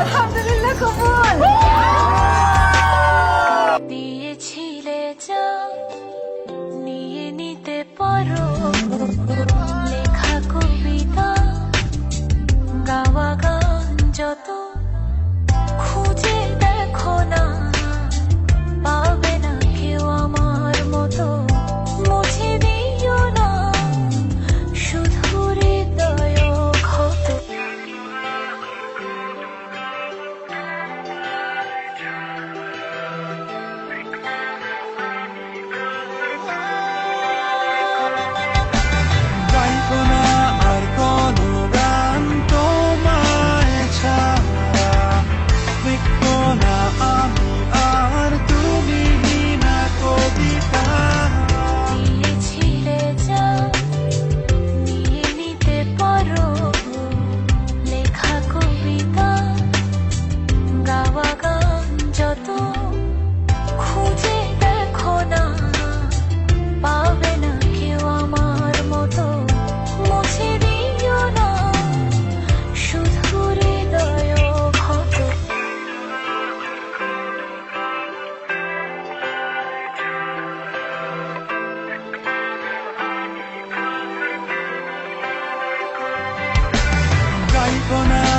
আলহামদুলিল্লাহ কবুল। দিয়েছিলে যা Keep on.